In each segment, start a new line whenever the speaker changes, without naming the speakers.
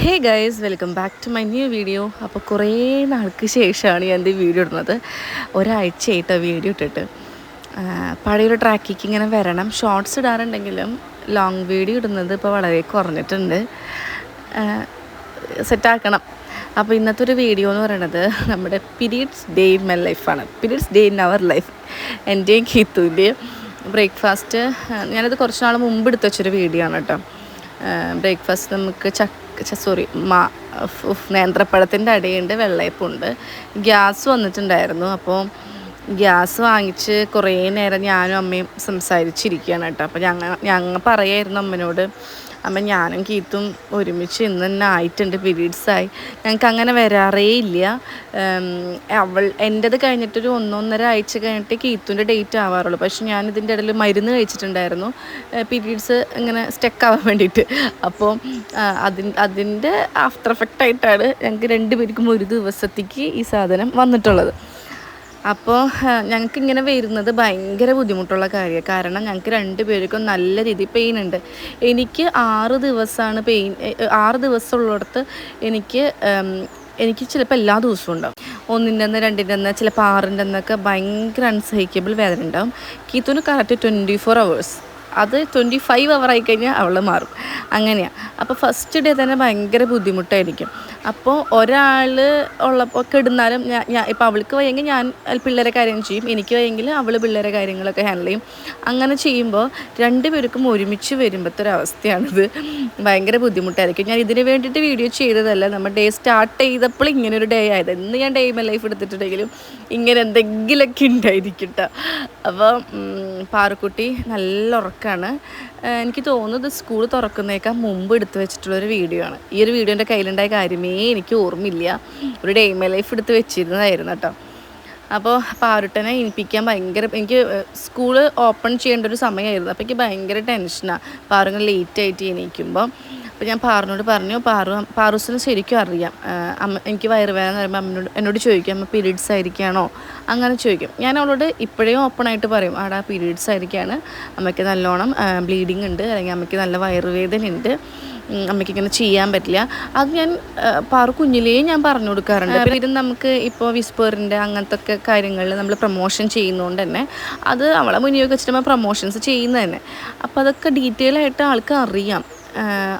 Hey guys welcome back to my new video അപ്പോൾ കുറേ നാൾക്ക് ശേഷമാണ് ഞാൻ ഈ വീഡിയോ ഇടുന്നത്. ഒരാഴ്ചയായിട്ടോ വീഡിയോ ഇട്ടിട്ട്. പഴയൊരു ട്രാക്കിക്ക് ഇങ്ങനെ വരണം. ഷോർട്സ് ഇടാറുണ്ടെങ്കിലും ലോങ് വീഡിയോ ഇടുന്നത് ഇപ്പോൾ വളരെ കുറഞ്ഞിട്ടുണ്ട്. സെറ്റാക്കണം അപ്പോൾ ഇന്നത്തെ ഒരു വീഡിയോ എന്ന് പറയുന്നത് നമ്മുടെ പിരീഡ്സ് ഡേ ഇൻ മൈ ലൈഫാണ് periods day in our life എന്റെയും കീത്തുവിന്റെയും ബ്രേക്ക്ഫാസ്റ്റ് ഞാനത് കുറച്ച് നാൾ മുമ്പ് എടുത്ത് വെച്ചൊരു വീഡിയോ ആണ് കേട്ടോ. ബ്രേക്ക്ഫാസ്റ്റ് നമുക്ക് ചക്ക സോറി മാ നേന്ത്രപ്പഴത്തിന്റെ അടിയുണ്ട് വെള്ളയപ്പുണ്ട്. ഗ്യാസ് വന്നിട്ടുണ്ടായിരുന്നു. അപ്പോൾ ഗ്യാസ് വാങ്ങിച്ച് കുറേ നേരം ഞാനും അമ്മയും സംസാരിച്ചിരിക്കുകയാണ് കേട്ടോ. അപ്പോൾ ഞങ്ങൾ ഞങ്ങൾ പറയായിരുന്നു അമ്മനോട് അമ്മ ഞാനും കീത്തും ഒരുമിച്ച് ഇന്ന് തന്നെ ആയിട്ടുണ്ട് പീരീഡ്സായി. ഞങ്ങൾക്ക് അങ്ങനെ വരാറേ ഇല്ല. അവൾ എന്റെത് കഴിഞ്ഞിട്ടൊരു ഒന്നൊന്നര ആഴ്ച കഴിഞ്ഞിട്ട് കീത്തുന്റെ ഡേറ്റ് ആവാറുള്ളൂ. പക്ഷെ ഞാൻ ഇതിന്റെ ഇടയിൽ മരുന്ന് കഴിച്ചിട്ടുണ്ടായിരുന്നു. പീരീഡ്സ് ഇങ്ങനെ സ്റ്റക്ക് ആവാൻ വേണ്ടിയിട്ട്. അപ്പോൾ അതിൻ അതിന്റെ ആഫ്റ്റർ എഫക്റ്റ് ആയിട്ടാണ് ഞങ്ങൾക്ക് രണ്ടുപേർക്കും ഒരു ദിവസത്തേക്ക് ഈ സാധനം വന്നിട്ടുള്ളത്. അപ്പോൾ ഞങ്ങൾക്ക് ഇങ്ങനെ വരുന്നത് ഭയങ്കര ബുദ്ധിമുട്ടുള്ള കാര്യമാണ് കാരണം ഞങ്ങൾക്ക് രണ്ട് പേർക്കും നല്ല രീതിയിൽ പെയിൻ ഉണ്ട്. എനിക്ക് ആറ് ദിവസമാണ് പെയിൻ ആറ് ദിവസമുള്ളിടത്ത് എനിക്ക് എനിക്ക് ചിലപ്പോൾ എല്ലാ ദിവസവും ഉണ്ടാവും. ഒന്നിന്റെ അന്ന് രണ്ടിന്റെ അന്ന് ചിലപ്പോൾ ആറിന്റെ അന്നൊക്കെ ഭയങ്കര അൺസഹിക്കബിൾ വേദന ഉണ്ടാവും. കീത്തുന് കറക്റ്റ് ട്വന്റി ഫോർ അവേഴ്സ് അത് ട്വന്റി ഫൈവ് അവർ ആയി കഴിഞ്ഞാൽ അവൾ മാറും. അങ്ങനെയാണ് അപ്പോൾ ഫസ്റ്റ് ഡേ തന്നെ ഭയങ്കര ബുദ്ധിമുട്ടായിരിക്കും. അപ്പോൾ ഒരാൾ ഉള്ളപ്പോൾ കിടന്നാലും ഞാൻ ഞാൻ ഇപ്പോൾ അവൾക്ക് വയ്യെങ്കിൽ ഞാൻ പിള്ളേരെ കാര്യം ചെയ്യും. എനിക്ക് വയ്യെങ്കിൽ അവൾ പിള്ളേരെ കാര്യങ്ങളൊക്കെ ഹാൻഡിൽ ചെയ്യും. അങ്ങനെ ചെയ്യുമ്പോൾ രണ്ടുപേർക്കും ഒരുമിച്ച് വരുമ്പോഴത്തെ ഒരു അവസ്ഥയാണിത്. ഭയങ്കര ബുദ്ധിമുട്ടായിരിക്കും. ഞാൻ ഇതിന് വേണ്ടിയിട്ട് വീഡിയോ ചെയ്തതല്ല. നമ്മൾ ഡേ സ്റ്റാർട്ട് ചെയ്തപ്പോൾ ഇങ്ങനെ ഒരു ഡേ ആയത്. ഇന്ന് ഞാൻ ഡേ മൈ ലൈഫ് എടുത്തിട്ടുണ്ടെങ്കിലും ഇങ്ങനെ എന്തെങ്കിലുമൊക്കെ ഉണ്ടായിരിക്കട്ടോ അപ്പോൾ പാറക്കുട്ടി നല്ല ഉറക്കമാണ് എനിക്ക് തോന്നുന്നത് സ്കൂൾ തുറക്കുന്നേക്കാൾ മുമ്പ് എടുത്തു വെച്ചിട്ടുള്ളൊരു വീഡിയോ ആണ്. ഈ ഒരു വീഡിയോ എന്റെ കയ്യിലുണ്ടായ കാര്യമേ എനിക്ക് ഓർമ്മയില്ല. ഒരു ഡേ മൈ ലൈഫ് എടുത്ത് വെച്ചിരുന്നതായിരുന്നു കേട്ടോ. അപ്പോൾ പാറുട്ടനെ ഇനിപ്പിക്കാൻ ഭയങ്കര എനിക്ക് സ്കൂൾ ഓപ്പൺ ചെയ്യേണ്ട ഒരു സമയമായിരുന്നു അപ്പോൾ എനിക്ക് ഭയങ്കര ടെൻഷനാണ് പാറുങ്ങൾ ലേറ്റ് ആയിട്ട് എണീക്കുമ്പോൾ അപ്പോൾ ഞാൻ പാറിനോട് പറഞ്ഞു പാറു പാറൂസിന് ശരിക്കും അറിയാം. അമ്മ എനിക്ക് വയറുവേദന എന്ന് പറയുമ്പോൾ അമ്മനോട് എന്നോട് ചോദിക്കും അമ്മ പീരീഡ്സ് ആയിരിക്കുകയാണോ? അങ്ങനെ ചോദിക്കും. ഞാൻ അവളോട് ഇപ്പോഴേ ഓപ്പണായിട്ട് പറയും ആടാ പീരീഡ്സ് ആയിരിക്കുകയാണ് അമ്മയ്ക്ക് നല്ലോണം ബ്ലീഡിങ് ഉണ്ട് അല്ലെങ്കിൽ അമ്മയ്ക്ക് നല്ല വയറുവേദന ഉണ്ട്. അമ്മയ്ക്ക് ഇങ്ങനെ ചെയ്യാൻ പറ്റില്ല. അത് ഞാൻ പാറു കുഞ്ഞിലേ ഞാൻ പറഞ്ഞു കൊടുക്കാറുണ്ട്. പിന്നെ നമുക്ക് ഇപ്പോൾ വിസ്പേറിന്റെ അങ്ങനത്തെ ഒക്കെ കാര്യങ്ങളിൽ നമ്മൾ പ്രൊമോഷൻ ചെയ്യുന്നതുകൊണ്ട് തന്നെ അത് അവളെ മുന്നിൽ വെച്ചിട്ട് പ്രൊമോഷൻസ് ചെയ്യുന്നത് തന്നെ. അപ്പോൾ അതൊക്കെ ഡീറ്റെയിൽ ആയിട്ട് ആൾക്ക് അറിയാം.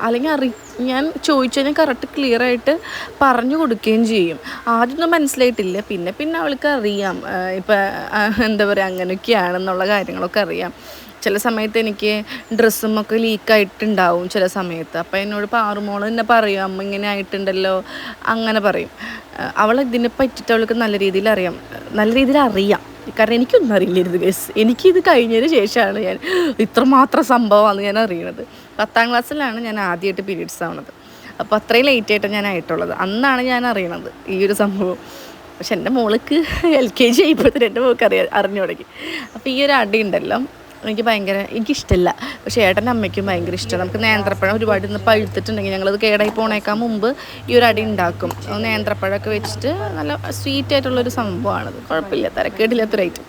അല്ലെങ്കിൽ അറി ഞാൻ ചോദിച്ചു കഴിഞ്ഞാൽ കറക്റ്റ് ക്ലിയർ ആയിട്ട് പറഞ്ഞു കൊടുക്കുകയും ചെയ്യും. ആദ്യമൊന്നും മനസ്സിലായിട്ടില്ല. പിന്നെ പിന്നെ അവൾക്ക് അറിയാം. ഇപ്പം എന്താ പറയുക അങ്ങനെയൊക്കെയാണെന്നുള്ള കാര്യങ്ങളൊക്കെ അറിയാം. ചില സമയത്ത് എനിക്ക് ഡ്രസ്സും ഒക്കെ ലീക്കായിട്ടുണ്ടാവും ചില സമയത്ത്. അപ്പോൾ എന്നോട് പാറുമോൾ എന്നെ പറയും അമ്മ ഇങ്ങനെ ആയിട്ടുണ്ടല്ലോ. അങ്ങനെ പറയും. അവൾ ഇതിനെ പറ്റിയിട്ട് അവൾക്ക് നല്ല രീതിയിൽ അറിയാം. നല്ല രീതിയിൽ അറിയാം. കാരണം എനിക്കൊന്നും അറിയില്ലായിരുന്നു ഗസ് എനിക്കിത് കഴിഞ്ഞതിന് ശേഷമാണ് ഞാൻ ഇത്രമാത്രം സംഭവമാണ് ഞാൻ അറിയണത്. പത്താം ക്ലാസ്സിലാണ് ഞാൻ ആദ്യമായിട്ട് പീരീഡ്സ് ആവണത്. അപ്പോൾ അത്രയും ലേറ്റ് ആയിട്ട് ഞാൻ ആയിട്ടുള്ളത്. അന്നാണ് ഞാൻ അറിയണത് ഈ ഒരു സംഭവം. പക്ഷെ എന്റെ മോൾക്ക് എൽ കെ ജി ആയപ്പോഴത്തേന് എന്റെ മോൾക്ക് അറിയാം അറിഞ്ഞു തുടങ്ങി. അപ്പോൾ ഈ ഒരു അടി ഉണ്ടല്ലോ. എനിക്ക് ഭയങ്കര എനിക്കിഷ്ടമില്ല പക്ഷേ ഏട്ടന്റെ അമ്മയ്ക്കും ഭയങ്കര ഇഷ്ടമാണ്. നമുക്ക് നേന്ത്രപ്പഴം ഒരുപാട് ഇന്ന് പഴുത്തിട്ടുണ്ടെങ്കിൽ ഞങ്ങളത് കേടായി പോണേക്കാൻ മുമ്പ് ഈ ഒരു അടി ഉണ്ടാക്കും. നേന്ത്രപ്പഴമൊക്കെ വെച്ചിട്ട് നല്ല സ്വീറ്റ് ആയിട്ടുള്ളൊരു സംഭവമാണത്. കുഴപ്പമില്ല തരക്കേടില്ലാത്തൊരു ഐറ്റം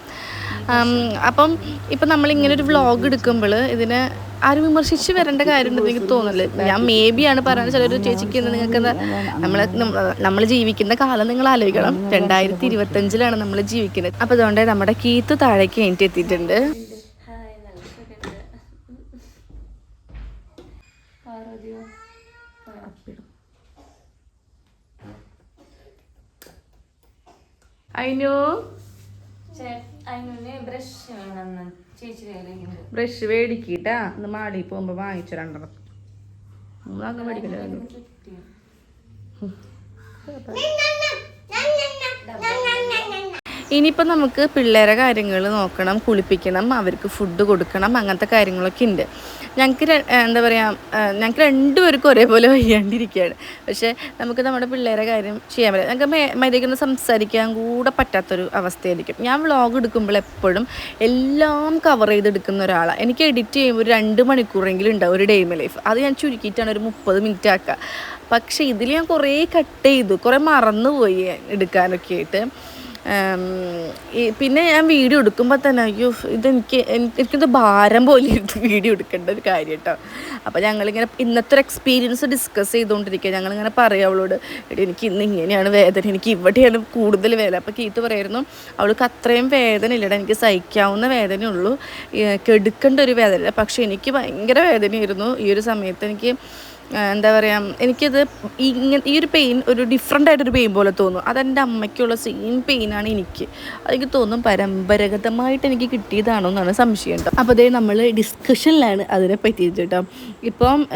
അപ്പം ഇപ്പം നമ്മളിങ്ങനെ ഒരു വ്ളോഗ് എടുക്കുമ്പോൾ ഇതിനെ ആരും വിമർശിച്ച് വരേണ്ട കാര്യമുണ്ടെന്ന് എനിക്ക് തോന്നുന്നില്ല. ഞാൻ മേ ബി ആണ് പറയുന്നത് ചിലർ ചേച്ചിക്ക് നിങ്ങൾക്ക് നമ്മൾ നമ്മൾ ജീവിക്കുന്ന കാലം നിങ്ങൾ ആലോചിക്കണം. രണ്ടായിരത്തി ഇരുപത്തഞ്ചിലാണ് നമ്മൾ ജീവിക്കുന്നത്. അപ്പോൾ അതുകൊണ്ട് നമ്മുടെ കീത്ത് താഴേക്ക് എനിക്ക് എത്തിയിട്ടുണ്ട്.
ബ്രഷ്
മേടിക്കിട്ടാ. ഇന്ന് മാളി പോകുമ്പോ വാങ്ങിച്ചു രണ്ടെണ്ണം നമ്മളങ്ങ് മേടിക്കണ്ടേ? ഇനിയിപ്പോൾ നമുക്ക് പിള്ളേരെ കാര്യങ്ങൾ നോക്കണം കുളിപ്പിക്കണം അവർക്ക് ഫുഡ് കൊടുക്കണം അങ്ങനത്തെ കാര്യങ്ങളൊക്കെ ഉണ്ട്. ഞങ്ങൾക്ക് എന്താ പറയുക ഞങ്ങൾക്ക് രണ്ടുപേർക്കും ഒരേപോലെ വയ്യാണ്ടിരിക്കുകയാണ്. പക്ഷേ നമുക്ക് നമ്മുടെ പിള്ളേരെ കാര്യം ചെയ്യാൻ പറ്റില്ല. ഞങ്ങൾക്ക് മര്യാദയ്ക്കൊന്ന് സംസാരിക്കാൻ കൂടെ പറ്റാത്തൊരു അവസ്ഥയായിരിക്കും. ഞാൻ വ്ളോഗ് എടുക്കുമ്പോൾ എപ്പോഴും എല്ലാം കവർ ചെയ്തെടുക്കുന്ന ഒരാളാണ് എനിക്ക് എഡിറ്റ് ചെയ്യുമ്പോൾ ഒരു രണ്ട് മണിക്കൂറെങ്കിലും ഉണ്ടാവും ഒരു ഡെയിമി ലൈഫ് അത് ഞാൻ ചുരുക്കിയിട്ടാണ് ഒരു മുപ്പത് മിനിറ്റ് ആക്കുക. പക്ഷേ ഇതിൽ ഞാൻ കുറേ കട്ട് ചെയ്തു. കുറേ മറന്നുപോയി എടുക്കാനൊക്കെ ആയിട്ട്. പിന്നെ ഞാൻ വീഡിയോ എടുക്കുമ്പോൾ തന്നെ അയ്യോ ഇതെനിക്ക് എനിക്കിത് ഭാരം പോലെ ഇരുന്ന് വീഡിയോ എടുക്കേണ്ട ഒരു കാര്യം കേട്ടോ അപ്പോൾ ഞങ്ങളിങ്ങനെ ഇന്നത്തെ ഒരു എക്സ്പീരിയൻസ് ഡിസ്കസ് ചെയ്തുകൊണ്ടിരിക്കുക ഞങ്ങളിങ്ങനെ പറയും അവളോട് എടി എനിക്ക് ഇന്ന് ഇങ്ങനെയാണ് വേദന എനിക്ക് ഇവിടെയാണ് കൂടുതൽ വേദന. അപ്പോൾ കീത്ത് പറയായിരുന്നു അവൾക്ക് അത്രയും വേദന ഇല്ലടാ എനിക്ക് സഹിക്കാവുന്ന വേദനയുള്ളൂ കെടുക്കേണ്ട ഒരു വേദന പക്ഷേ എനിക്ക് ഭയങ്കര വേദനയായിരുന്നു. ഈ ഒരു സമയത്ത് എനിക്ക് എന്താ പറയുക എനിക്കത് ഇങ്ങനെ ഈ ഒരു പെയിൻ ഒരു ഡിഫറെന്റ് ആയിട്ടൊരു പെയിൻ പോലെ തോന്നും. അതെന്റെ അമ്മയ്ക്കുള്ള സെയിം പെയിനാണ് എനിക്ക്. അതെനിക്ക് തോന്നും പരമ്പരാഗതമായിട്ട് എനിക്ക് കിട്ടിയതാണോ എന്നാണ് സംശയം കേട്ടോ. അപ്പോൾ അതേ നമ്മൾ ഡിസ്കഷനിലാണ് അതിനെ പറ്റിയിട്ട് കേട്ടോ. ഇപ്പം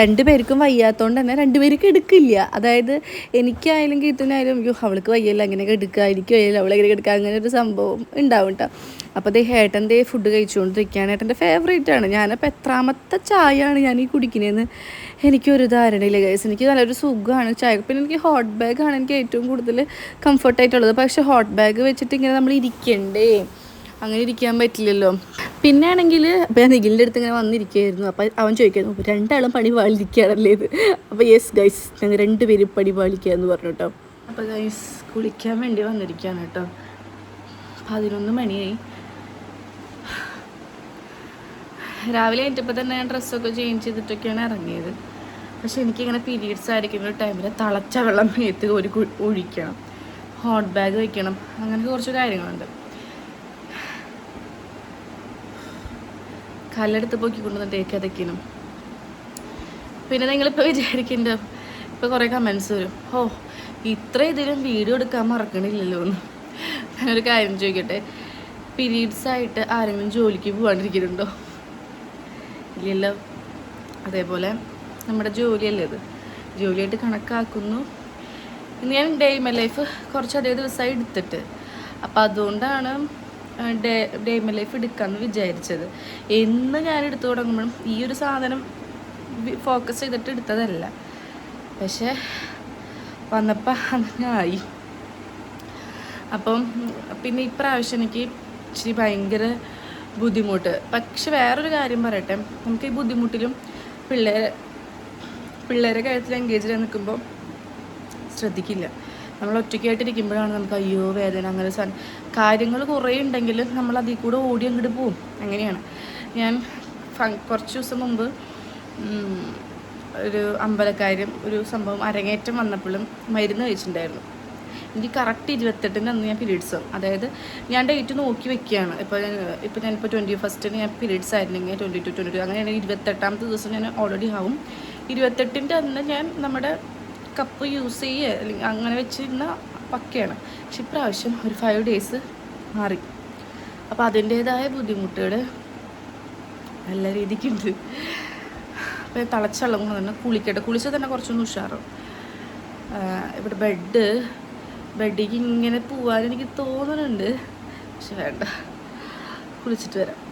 രണ്ട് പേർക്കും വയ്യാത്തതുകൊണ്ട് തന്നെ രണ്ടുപേർക്കും എടുക്കില്ല. അതായത് എനിക്കായാലും കീർത്തനായാലും അയ്യോ അവൾക്ക് വയ്യല്ല അങ്ങനെയൊക്കെ എടുക്കുക എനിക്ക് വയ്യല്ല അവളെങ്ങനെ എടുക്കുക അങ്ങനെ ഒരു സംഭവം ഉണ്ടാവും കേട്ടോ. അപ്പോൾ ദേ ഏട്ടൻ ദേ ഫുഡ് കഴിച്ചുകൊണ്ടിരിക്കുകയാണ്. ഏട്ടന്റെ ഫേവറേറ്റ് ആണ്. ഞാനപ്പോൾ എത്രാമത്തെ ചായയാണ് ഞാൻ ഈ കുടിക്കുന്നതെന്ന് എനിക്കൊരു ധാരണയില്ല ഗൈസ് എനിക്ക് നല്ലൊരു സുഖമാണ് ചായ പിന്നെ എനിക്ക് ഹോട്ട് ബാഗാണ് എനിക്ക് ഏറ്റവും കൂടുതൽ കംഫർട്ടായിട്ടുള്ളത് പക്ഷേ ഹോട്ട് ബാഗ് വെച്ചിട്ട് ഇങ്ങനെ നമ്മൾ ഇരിക്കണ്ടേ? അങ്ങനെ ഇരിക്കാൻ പറ്റില്ലല്ലോ. പിന്നെ ആണെങ്കിൽ അപ്പോൾ ഞാൻ നിഖിലിന്റെ അടുത്ത് ഇങ്ങനെ വന്നിരിക്കുകയായിരുന്നു. അപ്പോൾ അവൻ ചോദിക്കുന്നു രണ്ടാളും പണി പാലിക്കാറല്ലേ ഇത്? അപ്പോൾ യെസ് ഗൈസ് ഞങ്ങൾ രണ്ടുപേരും പണി പാലിക്കുക എന്ന് പറഞ്ഞു കേട്ടോ. അപ്പോൾ ഗൈസ് കുളിക്കാൻ വേണ്ടി വന്നിരിക്കുകയാണ് കേട്ടോ. പതിനൊന്ന് മണിയായി. രാവിലെ ഏറ്റപ്പോൾ തന്നെ ഞാൻ ഡ്രസ്സൊക്കെ ചേഞ്ച് ചെയ്തിട്ടൊക്കെയാണ് ഇറങ്ങിയത്. പക്ഷെ എനിക്കിങ്ങനെ പീരീഡ്സ് ആയിരിക്കുന്ന ഒരു ടൈമിൽ തിളച്ച വെള്ളം മേത്ത് ഒരു ഒഴിക്കണം. ഹോട്ട് ബാഗ് വയ്ക്കണം അങ്ങനത്തെ കുറച്ച് കാര്യങ്ങളുണ്ട്. കല്ലെടുത്ത് പൊക്കി കൊണ്ടുവന്നിട്ട് കഥയ്ക്കണം പിന്നെ നിങ്ങളിപ്പോൾ വിചാരിക്കേണ്ട? ഇപ്പോൾ കുറേ കമൻസ് വരും. ഓ ഇത്ര ഇതിലും വീഡിയോ എടുക്കാൻ മറക്കണില്ലല്ലോ എന്ന്. ഞാനൊരു കാര്യം ചോദിക്കട്ടെ? പീരീഡ്സ് ആയിട്ട് ആരെങ്കിലും ജോലിക്ക് പോകാണ്ടിരിക്കുന്നുണ്ടോ ഇല്ലല്ലോ. അതേപോലെ നമ്മുടെ ജോലിയല്ലേ ഇത്? ജോലിയായിട്ട് കണക്കാക്കുന്നു. ഞാൻ ഡേ മൈ ലൈഫ് കുറച്ചധികം ദിവസമായി എടുത്തിട്ട്. അപ്പം അതുകൊണ്ടാണ് ഡേ ഡേ മൈ ലൈഫ് എടുക്കാമെന്ന് വിചാരിച്ചത്. എന്ന് ഞാൻ എടുത്തു തുടങ്ങുമ്പോഴും ഈ ഒരു സാധനം ഫോക്കസ് ചെയ്തിട്ട് എടുത്തതല്ല. പക്ഷേ വന്നപ്പോൾ അങ്ങനെ ആയി. അപ്പം പിന്നെ ഇപ്രാവശ്യം എനിക്ക് ഇച്ചിരി ഭയങ്കര ബുദ്ധിമുട്ട്. പക്ഷെ വേറൊരു കാര്യം പറയട്ടെ. നമുക്ക് ഈ ബുദ്ധിമുട്ടിലും പിള്ളേരെ പിള്ളേരെ കാര്യത്തിൽ എൻഗേജ് നിൽക്കുമ്പോൾ ശ്രദ്ധിക്കില്ല. നമ്മൾ ഒറ്റയ്ക്കായിട്ടിരിക്കുമ്പോഴാണ് നമുക്ക് അയ്യോ വേദന അങ്ങനെ സാധനം കാര്യങ്ങൾ കുറേ ഉണ്ടെങ്കിൽ നമ്മൾ അതിൽ കൂടെ ഓടി അങ്ങോട്ട് പോവും. അങ്ങനെയാണ്. ഞാൻ കുറച്ച് ദിവസം മുമ്പ് ഒരു അമ്പലക്കാരും ഒരു സംഭവം അരങ്ങേറ്റം വന്നപ്പോഴും മരുന്ന് കഴിച്ചിട്ടുണ്ടായിരുന്നു. എനിക്ക് കറക്റ്റ് ഇരുപത്തെട്ടിന് അന്ന് ഞാൻ പീരീഡ്സ് അതായത് ഞാൻ ഡേറ്റ് നോക്കി വെക്കുകയാണ്. ഇപ്പോൾ ഇപ്പോൾ ഞാനിപ്പോൾ ട്വന്റി ഫസ്റ്റിന് ഞാൻ പീരീഡ്സ് ആയിരുന്നെങ്കിൽ ട്വന്റി ടു ട്വന്റി ടു അങ്ങനെയാണെങ്കിൽ ഇരുപത്തെട്ടാമത്തെ ദിവസം ഞാൻ ഓൾറെഡി ആവും. ഇരുപത്തെട്ടിന്റെ അന്ന് ഞാൻ നമ്മുടെ കപ്പ് യൂസ് ചെയ്യുക അല്ലെങ്കിൽ അങ്ങനെ വെച്ചിരുന്ന പക്കയാണ്. പക്ഷെ ഇപ്രാവശ്യം ഒരു ഫൈവ് ഡേയ്സ് മാറി. അപ്പോൾ അതിന്റേതായ ബുദ്ധിമുട്ടുകൾ നല്ല രീതിക്കുണ്ട്. അപ്പോൾ തിളച്ചുള്ള തന്നെ കുളിക്കട്ടെ. കുളിച്ചാൽ തന്നെ കുറച്ചൊന്ന് ഉഷാറും ഇവിടെ ബെഡ് ബെഡിക്ക് ഇങ്ങനെ പോവാൻ എനിക്ക് തോന്നുന്നുണ്ട് പക്ഷെ വേണ്ട. കുളിച്ചിട്ട് വരാം.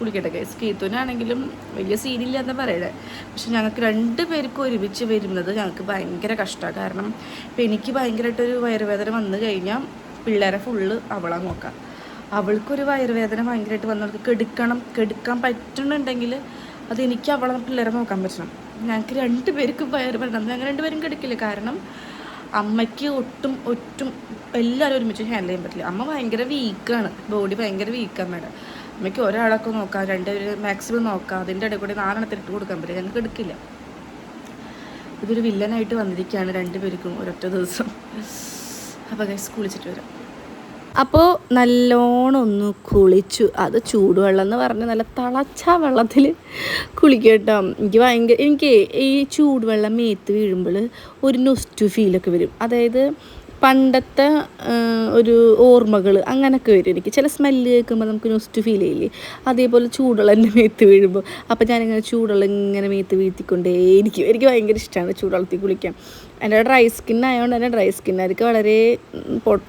കുളിക്കട്ടെ കേസ് കീത്തുവിനാണെങ്കിലും വലിയ സീനില്ല എന്ന് പറയണേ. പക്ഷെ ഞങ്ങൾക്ക് രണ്ട് പേർക്കും ഒരുമിച്ച് വരുന്നത് ഞങ്ങൾക്ക് ഭയങ്കര കഷ്ടമാണ് കാരണം ഇപ്പം എനിക്ക് ഭയങ്കരമായിട്ടൊരു വയറുവേദന വന്നു കഴിഞ്ഞാൽ പിള്ളേരെ ഫുള്ള് അവളാ നോക്കാം. അവൾക്കൊരു വയറുവേദന ഭയങ്കരമായിട്ട് വന്നവർക്ക് കെടുക്കണം കെടുക്കാൻ പറ്റുന്നുണ്ടെങ്കിൽ അത് എനിക്ക് അവളെ പിള്ളേരെ നോക്കാൻ പറ്റണം. ഞങ്ങൾക്ക് രണ്ട് പേർക്കും വയറുവേദന ഞങ്ങൾ രണ്ടുപേരും കെടുക്കില്ല. കാരണം അമ്മയ്ക്ക് ഒട്ടും ഒട്ടും എല്ലാവരും ഒരുമിച്ച് ഹാൻഡിൽ ചെയ്യാൻ പറ്റില്ല. അമ്മ ഭയങ്കര വീക്കാണ് ബോഡി ഭയങ്കര വീക്കാണ് മേഡം അമ്മയ്ക്ക് ഒരാളൊക്കെ നോക്കാം രണ്ടുപേര് മാക്സിമം നോക്കാം. അതിന്റെ ഇടയിൽ കൂടി നാലെണ്ണത്തിന് ഇട്ട് കൊടുക്കാൻ പറ്റില്ല. ഞങ്ങൾക്ക് എടുക്കില്ല. ഇതൊരു വില്ലനായിട്ട് വന്നിരിക്കുകയാണ് രണ്ടുപേർക്കും ഒരൊറ്റ ദിവസം. അപ്പോൾ ഗൈസ് കുളിച്ചിട്ട് വരാം. അപ്പോൾ നല്ലോണം ഒന്ന് കുളിച്ചു. അത് ചൂടുവെള്ളം എന്ന് പറഞ്ഞ് നല്ല തിളച്ച വെള്ളത്തിൽ കുളിക്കും കേട്ടോ. എനിക്ക് ഭയങ്കര എനിക്ക് ഈ ചൂടുവെള്ളം മേത്ത് വീഴുമ്പോൾ ഒരു നൊസ്റ്റു ഫീലൊക്കെ വരും. അതായത് പണ്ടത്തെ ഒരു ഓർമ്മകൾ അങ്ങനെയൊക്കെ വരും എനിക്ക്. ചില സ്മെല്ല് കേൾക്കുമ്പോൾ നമുക്ക് നൊസ്റ്റ് ഫീൽ ചെയ്യില്ലേ? അതേപോലെ ചൂടുവെള്ളം എന്റെ മേത്ത് വീഴുമ്പോൾ അപ്പോൾ ഞാനിങ്ങനെ ചൂടുവെള്ളം ഇങ്ങനെ മേത്ത് വീഴ്ത്തിക്കൊണ്ടേ എനിക്ക് എനിക്ക് ഭയങ്കര ഇഷ്ടമാണ് ചൂടുവെള്ളത്തിൽ കുളിക്കാൻ. എന്റെ ഡ്രൈ സ്കിൻ ആയതുകൊണ്ട് തന്നെ ഡ്രൈ സ്കിന്നുകാർക്ക് വളരെ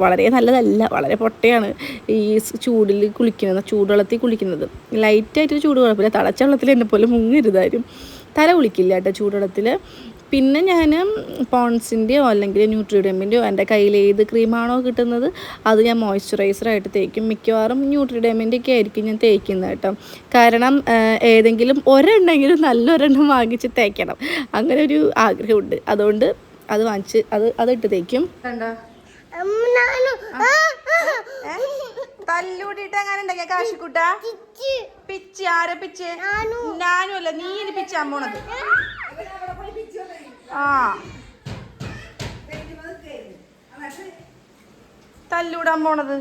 വളരെ നല്ലതല്ല വളരെ പൊട്ടയാണ് ഈ ചൂടിൽ കുളിക്കുന്നത് ചൂടുവെള്ളത്തിൽ കുളിക്കുന്നത്. ലൈറ്റായിട്ട് ചൂട് കുഴപ്പമില്ല തളച്ച വെള്ളത്തിൽ എന്നെ പോലെ മുങ്ങരുതാരും തല കുളിക്കില്ല കേട്ടോ ചൂടുവെള്ളത്തിൽ. പിന്നെ ഞാൻ പോൺസിന്റെയോ അല്ലെങ്കിൽ ന്യൂട്രിഡെമിന്റെയോ എന്റെ കയ്യിൽ ഏത് ക്രീമാണോ കിട്ടുന്നത് അത് ഞാൻ മോയ്സ്ചറൈസറായിട്ട് തേക്കും. മിക്കവാറും ന്യൂട്രിഡെമിന്റെ ഒക്കെ ആയിരിക്കും ഞാൻ തേക്കുന്നത് കേട്ടോ. കാരണം ഏതെങ്കിലും ഒരെണ്ണെങ്കിലും നല്ലൊരെണ്ണം വാങ്ങിച്ച് തേക്കണം. അങ്ങനെ ഒരു ആഗ്രഹമുണ്ട്. അതുകൊണ്ട് അത് വാങ്ങിച്ച് അത് അതിട്ട് തേക്കും. കണ്ടോ? തല്ലൂടിയിട്ട് അങ്ങനെ ഉണ്ടാക്കിയ കാശിക്കുട്ട? പിച്ച്. ആരെ പിച്ച്? ഞാനും അല്ല നീ ഇനി പിച്ചാൻ പോണത് ആ തല്ലൂടാൻ പോണത്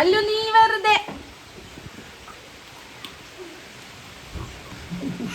അല്ലു നീ വെറുതെ.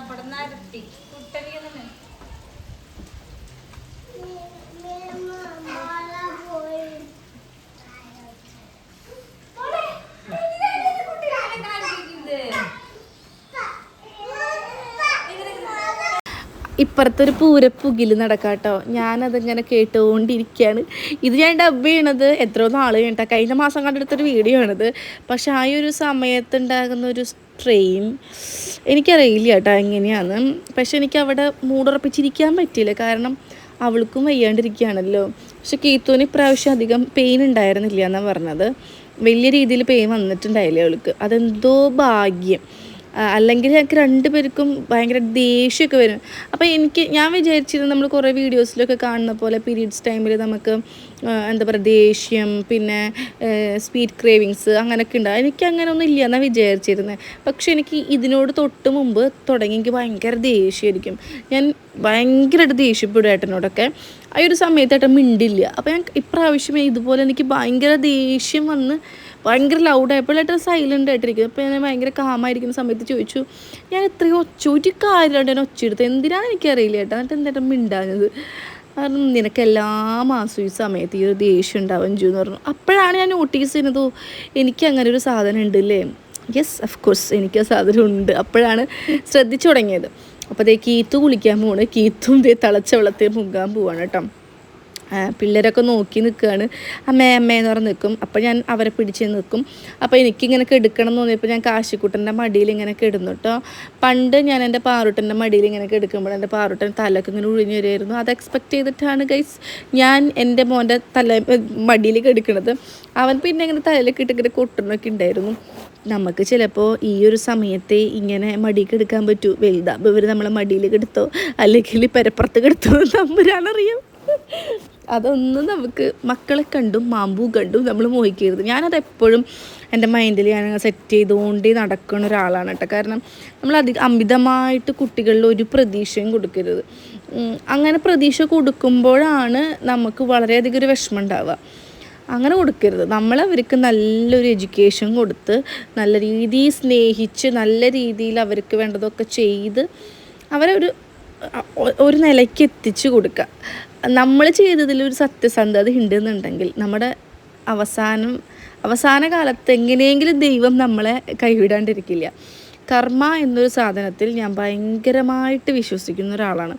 അവിടെ നിരത്തി കുട്ടലിങ്ങനെ
ഇപ്പുറത്തെ ഒരു പൂരപ്പുകിൽ നടക്കാട്ടോ. ഞാനതിങ്ങനെ കേട്ടുകൊണ്ടിരിക്കുകയാണ്. ഇത് ഞാൻ ഡബ് ചെയ്യണത് എത്രയോ നാൾ കഴിഞ്ഞിട്ടാണ് കഴിഞ്ഞ മാസം കണ്ടെടുത്തൊരു വീഡിയോ ആണിത്. പക്ഷെ ആ ഒരു സമയത്തുണ്ടാകുന്ന ഒരു സ്ട്രെയിൻ എനിക്കറിയില്ല കേട്ടോ എങ്ങനെയാണ്. പക്ഷെ എനിക്ക് അവിടെ മൂടുറപ്പിച്ചിരിക്കാൻ പറ്റിയില്ല. കാരണം അവൾക്കും വയ്യാണ്ടിരിക്കുകയാണല്ലോ. പക്ഷെ കീത്തുവിന് ഇപ്രാവശ്യം അധികം പെയിൻ ഉണ്ടായിരുന്നില്ല എന്നാണ് പറഞ്ഞത്. വലിയ രീതിയിൽ പെയിൻ വന്നിട്ടുണ്ടായില്ലേ അവൾക്ക്. അതെന്തോ ഭാഗ്യം. അല്ലെങ്കിൽ ഞങ്ങൾക്ക് രണ്ടുപേർക്കും ഭയങ്കര ദേഷ്യമൊക്കെ വരും. അപ്പോൾ എനിക്ക് ഞാൻ വിചാരിച്ചിരുന്നു നമ്മൾ കുറേ വീഡിയോസിലൊക്കെ കാണുന്ന പോലെ പീരീഡ്സ് ടൈമിൽ നമുക്ക് എന്താ പറയുക ദേഷ്യം പിന്നെ സ്പീഡ് ക്രേവിങ്സ് അങ്ങനെയൊക്കെ ഉണ്ട്. എനിക്ക് അങ്ങനെ ഒന്നും ഇല്ല എന്നാണ് വിചാരിച്ചിരുന്നത് പക്ഷെ എനിക്ക് ഇതിനോട് തൊട്ട് മുമ്പ് തുടങ്ങി എനിക്ക് ഭയങ്കര ദേഷ്യമായിരിക്കും ഞാൻ ഭയങ്കരമായിട്ട് ദേഷ്യപ്പെടും ഏട്ടനോടൊക്കെ. ആ ഒരു സമയത്ത് ഏട്ടൻ മിണ്ടില്ല. അപ്പോൾ ഞാൻ ഇപ്രാവശ്യമേ ഇതുപോലെ എനിക്ക് ഭയങ്കര ദേഷ്യം വന്ന് ഭയങ്കര ലൗഡായപ്പോൾ സൈലന്റ് ആയിട്ടിരിക്കും അപ്പോൾ ഞാൻ ഭയങ്കര കാമായിരിക്കുന്ന സമയത്ത് ചോദിച്ചു ഞാൻ എത്രയോ ഒച്ച ഒരു കാര്യമായിട്ട് ഞാൻ ഒച്ചയെടുത്ത് എന്തിനാണെന്ന് എനിക്കറിയില്ല ഏട്ടാ. എന്നിട്ട് എന്താ മിണ്ടാഞ്ഞത്? കാരണം നിനക്ക് എല്ലാ മാസവും ഈ സമയത്ത് ഈ ഒരു ദേഷ്യം ഉണ്ടാവും ജു എന്ന് പറഞ്ഞു. അപ്പോഴാണ് ഞാൻ നോട്ടീസ് ചെയ്യുന്നത് എനിക്ക് അങ്ങനെ ഒരു സാധനം ഉണ്ട് അല്ലേ യെസ് ഓഫ് കോഴ്സ് എനിക്ക് ആ സാധനം ഉണ്ട്. അപ്പോഴാണ് ശ്രദ്ധിച്ചു തുടങ്ങിയത്. അപ്പോൾ ദേ കീത്തു കുളിക്കാൻ പോവാണ് കീത്തും ദേ തിളച്ച വെള്ളത്തിൽ മുങ്ങാൻ പോവാണ് കേട്ടോ. പിള്ളേരൊക്കെ നോക്കി നിൽക്കുകയാണ് അമ്മേ അമ്മേ എന്ന് പറഞ്ഞ് നിൽക്കും അപ്പോൾ ഞാൻ അവരെ പിടിച്ച് നിൽക്കും അപ്പോൾ എനിക്കിങ്ങനെ കെടുക്കണം എന്ന് തോന്നിയപ്പോൾ ഞാൻ കാശിക്കുട്ടന്റെ മടിയിൽ ഇങ്ങനെ കിടന്നു കേട്ടോ പണ്ട് ഞാൻ എന്റെ പാറുട്ടന്റെ മടിയിൽ ഇങ്ങനെ കിടക്കുമ്പോൾ എന്റെ പാറുട്ടൻ തലക്ക് ഇങ്ങനെ ഒഴിഞ്ഞു വരുമായിരുന്നു അത് എക്സ്പെക്ട് ചെയ്തിട്ടാണ് ഗൈസ് ഞാൻ എന്റെ മോന്റെ തല മടിയിൽ കിടക്കുന്നത് അവൻ പിന്നെ ഇങ്ങനെ തലയിലൊക്കെ ഇട്ട് ഇങ്ങനെ കൊട്ടുന്നൊക്കെ ഉണ്ടായിരുന്നു. നമുക്ക് ചിലപ്പോൾ ഈ ഒരു സമയത്തെ ഇങ്ങനെ മടിയിൽ എടുക്കാൻ പറ്റൂ. വലുതാകുമ്പോൾ ഇവർ നമ്മളെ മടിയിൽ കെടുത്തോ അല്ലെങ്കിൽ പെരപ്പുറത്ത് കെടുത്തോ തമ്പുരാനറിയാം അതൊന്നും നമുക്ക് മക്കളെ കണ്ടും മാമ്പൂ കണ്ടും നമ്മൾ മോഹിക്കരുത്. ഞാനത് എപ്പോഴും എന്റെ മൈൻഡിൽ ഞാൻ സെറ്റ് ചെയ്തുകൊണ്ടേ നടക്കുന്ന ഒരാളാണ് കേട്ടോ. കാരണം നമ്മൾ അധികം അമിതമായിട്ട് കുട്ടികളിൽ ഒരു പ്രതീക്ഷയും കൊടുക്കരുത്. അങ്ങനെ പ്രതീക്ഷ കൊടുക്കുമ്പോഴാണ് നമുക്ക് വളരെയധികം ഒരു വിഷമം ഉണ്ടാവുക. അങ്ങനെ കൊടുക്കരുത്. നമ്മൾ അവർക്ക് നല്ലൊരു എഡ്യൂക്കേഷൻ കൊടുത്ത് നല്ല രീതിയിൽ സ്നേഹിച്ച് നല്ല രീതിയിൽ അവർക്ക് വേണ്ടതൊക്കെ ചെയ്ത് അവരെ ഒരു ഒരു നിലയ്ക്ക് എത്തിച്ചു കൊടുക്കുക. നമ്മൾ ചെയ്തതിൽ ഒരു സത്യസന്ധത ഉണ്ടെന്നുണ്ടെങ്കിൽ നമ്മുടെ അവസാനം അവസാന കാലത്ത് എങ്ങനെയെങ്കിലും ദൈവം നമ്മളെ കൈവിടാണ്ടിരിക്കില്ല. കർമ്മ എന്നൊരു സാധനത്തിൽ ഞാൻ ഭയങ്കരമായിട്ട് വിശ്വസിക്കുന്ന ഒരാളാണ്.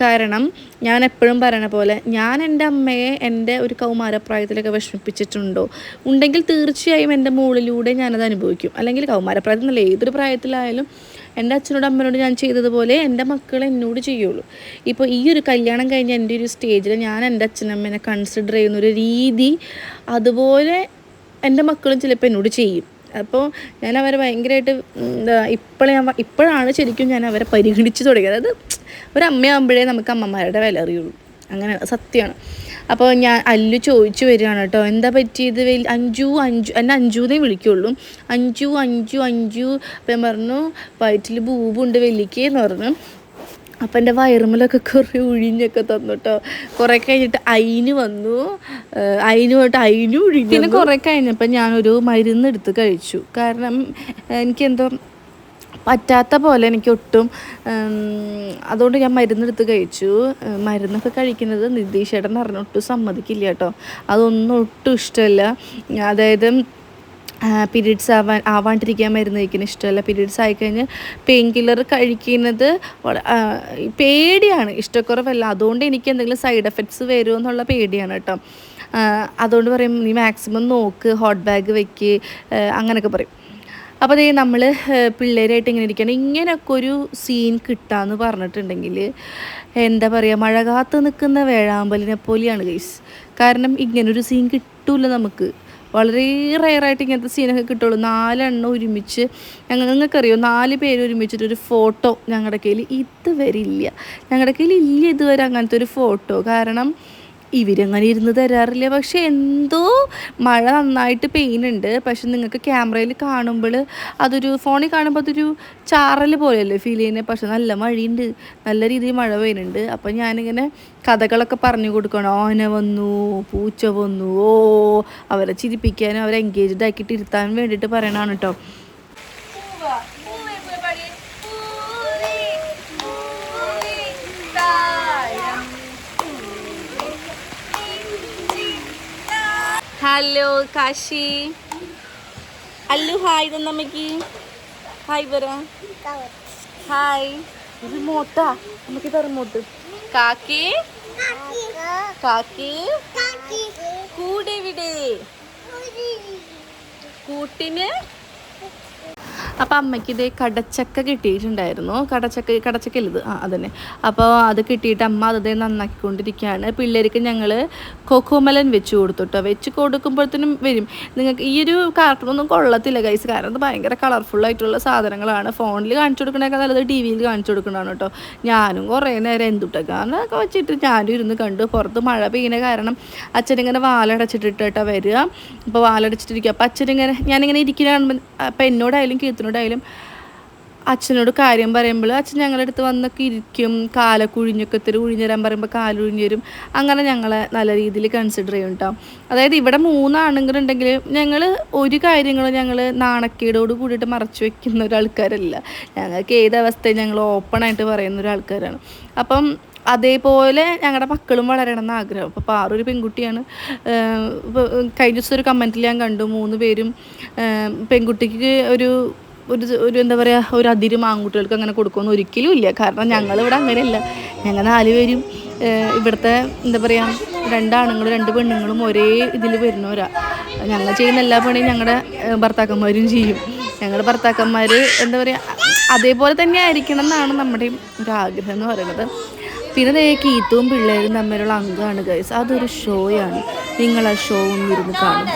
കാരണം ഞാൻ എപ്പോഴും പറയണ പോലെ ഞാൻ എന്റെ അമ്മയെ എന്റെ ഒരു കൗമാരപ്രായത്തിലൊക്കെ വിഷമിപ്പിച്ചിട്ടുണ്ടോ? ഉണ്ടെങ്കിൽ തീർച്ചയായും എന്റെ മുകളിലൂടെ ഞാനത് അനുഭവിക്കും. അല്ലെങ്കിൽ കൗമാരപ്രായത്തിൽ നിന്നല്ല ഏതൊരു പ്രായത്തിലായാലും എന്റെ അച്ഛനോട് അമ്മനോട് ഞാൻ ചെയ്തതുപോലെ എന്റെ മക്കൾ എന്നോട് ചെയ്യുള്ളൂ. ഇപ്പോൾ ഈ ഒരു കല്യാണം കഴിഞ്ഞ എന്റെ ഒരു സ്റ്റേജിൽ ഞാൻ എന്റെ അച്ഛനമ്മേനെ കൺസിഡർ ചെയ്യുന്ന ഒരു രീതി അതുപോലെ എന്റെ മക്കളും ചിലപ്പോൾ എന്നോട് ചെയ്യും. അപ്പോൾ ഞാൻ അവരെ ഭയങ്കരമായിട്ട് എന്താ ഇപ്പോഴേ ഇപ്പോഴാണ് ശരിക്കും ഞാൻ അവരെ പരിഗണിച്ച് തുടങ്ങിയത്. അതായത് ഒരമ്മയാകുമ്പോഴേ നമുക്ക് അമ്മമാരുടെ വില അറിയുള്ളൂ. അങ്ങനെ സത്യമാണ്. അപ്പോൾ ഞാൻ അല്ലു ചോദിച്ചു വരികയാണ് കേട്ടോ. എന്താ പറ്റിയത്? വലിയ അഞ്ചു അഞ്ചു എന്നെ അഞ്ചുന്നേ വിളിക്കുള്ളൂ. അഞ്ചു അഞ്ചു അഞ്ചു. അപ്പം ഞാൻ പറഞ്ഞു വയറ്റിൽ ബൂബുണ്ട് എന്ന് പറഞ്ഞു. അപ്പം എന്റെ വയറുമലൊക്കെ കുറേ ഉഴിഞ്ഞൊക്കെ തന്നു കേട്ടോ. കുറേ കഴിഞ്ഞിട്ട് അയിന് വന്നു. അയിന് പോയിട്ട് അയിന് ഒഴിഞ്ഞു പിന്നെ കുറേ കഴിഞ്ഞപ്പോൾ ഞാനൊരു മരുന്ന് എടുത്ത് കഴിച്ചു. കാരണം എനിക്കെന്തോ പറ്റാത്ത പോലെ എനിക്ക് ഒട്ടും അതുകൊണ്ട് ഞാൻ മരുന്നെടുത്ത് കഴിച്ചു. മരുന്നൊക്കെ കഴിക്കുന്നത് നിതീഷേട്ടൻ പറഞ്ഞ ഒട്ടും സമ്മതിക്കില്ല കേട്ടോ. അതൊന്നും ഒട്ടും ഇഷ്ടമല്ല. അതായത് പീരീഡ്സ് ആവാൻ ആവാണ്ടിരിക്കാൻ മരുന്ന് കഴിക്കുന്ന ഇഷ്ടമല്ല. പീരീഡ്സ് ആയിക്കഴിഞ്ഞ് പെയിൻ കില്ലർ കഴിക്കുന്നത് പേടിയാണ്. ഇഷ്ടക്കുറവല്ല. അതുകൊണ്ട് എനിക്ക് എന്തെങ്കിലും സൈഡ് എഫക്ട്സ് വരുമോ എന്നുള്ള പേടിയാണ് കേട്ടോ. അതുകൊണ്ട് പറയും നീ മാക്സിമം നോക്ക് ഹോട്ട് ബാഗ് വെക്ക് അങ്ങനെയൊക്കെ പറയും. അപ്പോൾ അതേ നമ്മൾ പിള്ളേരായിട്ട് ഇങ്ങനെ ഇരിക്കണം ഇങ്ങനെയൊക്കെ ഒരു സീൻ കിട്ടാന്ന് പറഞ്ഞിട്ടുണ്ടെങ്കിൽ എന്താ പറയുക മഴ കാത്ത് നിൽക്കുന്ന വേഴാമ്പലിനെ പോലെയാണ് ഗൈസ് കാരണം ഇങ്ങനൊരു സീൻ കിട്ടൂല നമുക്ക്. വളരെ റയറായിട്ട് ഇങ്ങനത്തെ സീനൊക്കെ കിട്ടുള്ളൂ. നാലെണ്ണം ഒരുമിച്ച് ഞങ്ങൾ നിങ്ങൾക്കറിയോ നാല് പേര് ഒരുമിച്ചിട്ടൊരു ഫോട്ടോ ഞങ്ങളുടെ കയ്യിൽ ഇതുവരെ ഇല്ല. ഞങ്ങളുടെ കയ്യിൽ ഇല്ല ഇതുവരെ അങ്ങനത്തെ ഒരു ഫോട്ടോ കാരണം ഇവരങ്ങനെ ഇരുന്ന് തരാറില്ല? പക്ഷെ എന്തോ മഴ നന്നായിട്ട് പെയിനുണ്ട് പക്ഷെ നിങ്ങൾക്ക് ക്യാമറയിൽ കാണുമ്പോൾ അതൊരു ഫോണിൽ കാണുമ്പോൾ അതൊരു ചാറൽ പോലെയല്ലേ ഫീൽ ചെയ്യുന്നത്? പക്ഷെ നല്ല മഴയുണ്ട്. നല്ല രീതിയിൽ മഴ പെയ്യുന്നുണ്ട്. അപ്പം ഞാനിങ്ങനെ കഥകളൊക്കെ പറഞ്ഞു കൊടുക്കണം. ഓന വന്നു പൂച്ച വന്നു ഓ അവരെ ചിരിപ്പിക്കാനും അവരെ എൻഗേജ്ഡ് ആക്കിയിട്ട് ഇരുത്താൻ വേണ്ടിയിട്ട് പറയണതാണ് കേട്ടോ. ഹലോ കാശി അല്ലു ഹായ് തന്നമ്മക്ക് ഹായ് പറ ഹായ് ഇത് മോട്ടാ നമുക്ക് തരും മോട്ട് കാക്കി കാക്കി കൂടെവിടെ കൂട്ടിന് അപ്പം അമ്മയ്ക്ക് ഇതേ കടച്ചക്ക കിട്ടിയിട്ടുണ്ടായിരുന്നു. കടച്ചക്ക കടച്ചക്ക ഇത്? ആ അതന്നെ. അപ്പോൾ അത് കിട്ടിയിട്ട് അമ്മ അതേ നന്നാക്കിക്കൊണ്ടിരിക്കുകയാണ്. പിള്ളേർക്ക് ഞങ്ങൾ കൊക്കോമലൻ വെച്ച് കൊടുത്തു കേട്ടോ വെച്ച് കൊടുക്കുമ്പോഴത്തേനും വരും. നിങ്ങൾക്ക് ഈ ഒരു കാർട്ടൂണൊന്നും കൊള്ളത്തില്ല ഗൈസ് കാരണം അത് ഭയങ്കര കളർഫുൾ ആയിട്ടുള്ള സാധനങ്ങളാണ്. ഫോണിൽ കാണിച്ചു കൊടുക്കണേക്കാൾ നല്ലത് ടി വിയിൽ കാണിച്ചു കൊടുക്കണതാണ് കേട്ടോ. ഞാനും കുറേ നേരം എന്തുട്ടൊക്കെ വെച്ചിട്ട് ഞാനും ഇരുന്ന് കണ്ടു. പുറത്ത് മഴ പെയ്യുന്ന കാരണം അച്ഛനിങ്ങനെ വാലടച്ചിട്ടിട്ടാ വരിക. അപ്പോൾ വാലടച്ചിട്ടിരിക്കുക. അപ്പോൾ അച്ഛനിങ്ങനെ ഞാനിങ്ങനെ ഇരിക്കുന്ന കാണുമ്പോൾ അപ്പം എന്നോടായാലും കീർത്തനോടായാലും അച്ഛനോട് കാര്യം പറയുമ്പോൾ അച്ഛൻ ഞങ്ങളുടെ അടുത്ത് വന്നൊക്കെ ഇരിക്കും. കാല കുഴിഞ്ഞൊക്കെ ഇത്തിരി കുഴിഞ്ഞുതരാൻ പറയുമ്പോൾ കാലുഴിഞ്ഞു വരും. അങ്ങനെ ഞങ്ങളെ നല്ല രീതിയിൽ കൺസിഡർ ചെയ്യും കേട്ടോ അതായത് ഇവിടെ മൂന്നാണെങ്കിലുണ്ടെങ്കിൽ ഞങ്ങൾ ഒരു കാര്യങ്ങളും ഞങ്ങൾ നാണക്കേടോട് കൂടിയിട്ട് മറച്ചു വെക്കുന്ന ഒരാൾക്കാരല്ല. ഞങ്ങൾക്ക് ഏത് ഞങ്ങൾ ഓപ്പണായിട്ട് പറയുന്ന ഒരാൾക്കാരാണ്. അപ്പം അതേപോലെ ഞങ്ങളുടെ മക്കളും വളരണം എന്ന് ആഗ്രഹം. അപ്പോൾ പാറു ഒരു പെൺകുട്ടിയാണ്. കഴിഞ്ഞ ദിവസം ഒരു കമന്റിൽ ഞാൻ കണ്ടു. മൂന്ന് പേരും പെൺകുട്ടിക്ക് ഒരു ഒരു ഒരു എന്താ പറയുക ഒരു അതിരും ആൺകുട്ടികൾക്ക് അങ്ങനെ കൊടുക്കുമെന്ന് ഒരിക്കലും ഇല്ല. കാരണം ഞങ്ങളിവിടെ അങ്ങനെയല്ല. ഞങ്ങൾ നാല് പേരും ഏഹ് ഇവിടുത്തെ എന്താ പറയുക രണ്ടാണുങ്ങളും രണ്ട് പെണ്ണുങ്ങളും ഒരേ ഇതിൽ വരുന്നവരാ. ഞങ്ങൾ ചെയ്യുന്ന എല്ലാ പണിയും ഞങ്ങളുടെ ഭർത്താക്കന്മാരും ചെയ്യും. ഞങ്ങളുടെ ഭർത്താക്കന്മാർ എന്താ പറയുക അതേപോലെ തന്നെ ആയിരിക്കണം എന്നാണ് നമ്മുടെ ഒരു ആഗ്രഹം എന്ന് പറയുന്നത്. പിന്നെ ദേ കീത്തും പിള്ളേരും തമ്മിലുള്ള അംഗമാണ് ഗൈസ് അതൊരു ഷോയാണ് നിങ്ങൾ ആ ഷോ ഒന്നിരുന്ന് കാണും.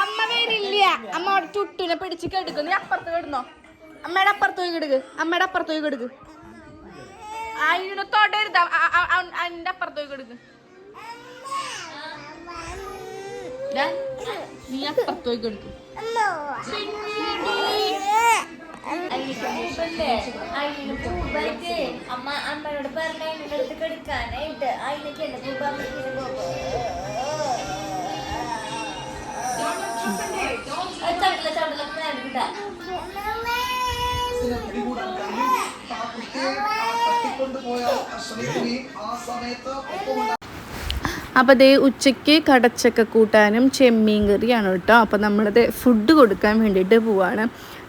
അമ്മ വരില്ല അമ്മ അവിടെ ചുട്ടിനെ പിടിച്ച് കെടുക്കും. നീ അപ്പുറത്ത് കിടന്നോ? അമ്മയുടെ അപ്പുറത്ത് പോയി കിടക്ക്. അമ്മയുടെ അപ്പുറത്ത് പോയി കിടക്ക്. അതിനെ തൊടരുത്. അതിന്റെ അപ്പുറത്ത് പോയി കിടക്ക്. നീ അപ്പുറത്ത് പോയി കൊടുക്കും.
അമ്മ
അപ്പോൾ ദേ ഉച്ചയ്ക്ക് കടച്ചക്ക കൂട്ടാനും ചെമ്മീൻ കറിയാണ് കേട്ടോ. അപ്പോൾ നമ്മളത് ഫുഡ് കൊടുക്കാൻ വേണ്ടിയിട്ട് പോവാണ്.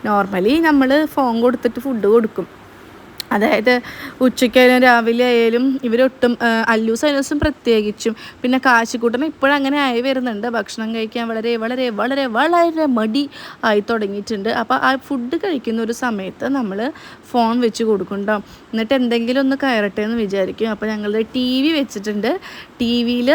നോർമലി നമ്മൾ ഫോൺ കൊടുത്തിട്ട് ഫുഡ് കൊടുക്കും. അതായത് ഉച്ചയ്ക്കായാലും രാവിലെ ആയാലും ഇവരൊട്ടും അല്ലൂസ് അല്ലൂസും പ്രത്യേകിച്ചും. പിന്നെ കാശിക്കൂട്ടൻ ഇപ്പോഴങ്ങനെ ആയി വരുന്നുണ്ട്. ഭക്ഷണം കഴിക്കാൻ വളരെ വളരെ വളരെ വളരെ മടി ആയി തുടങ്ങിയിട്ടുണ്ട്. അപ്പോൾ ആ ഫുഡ് കഴിക്കുന്ന ഒരു സമയത്ത് നമ്മൾ ഫോൺ വെച്ച് കൊടുക്കുന്നുണ്ടാവും എന്നിട്ട് എന്തെങ്കിലും ഒന്ന് കയറട്ടെ എന്ന് വിചാരിക്കും. അപ്പോൾ ഞങ്ങൾ ടി വി വെച്ചിട്ടുണ്ട്. ടി വിയിൽ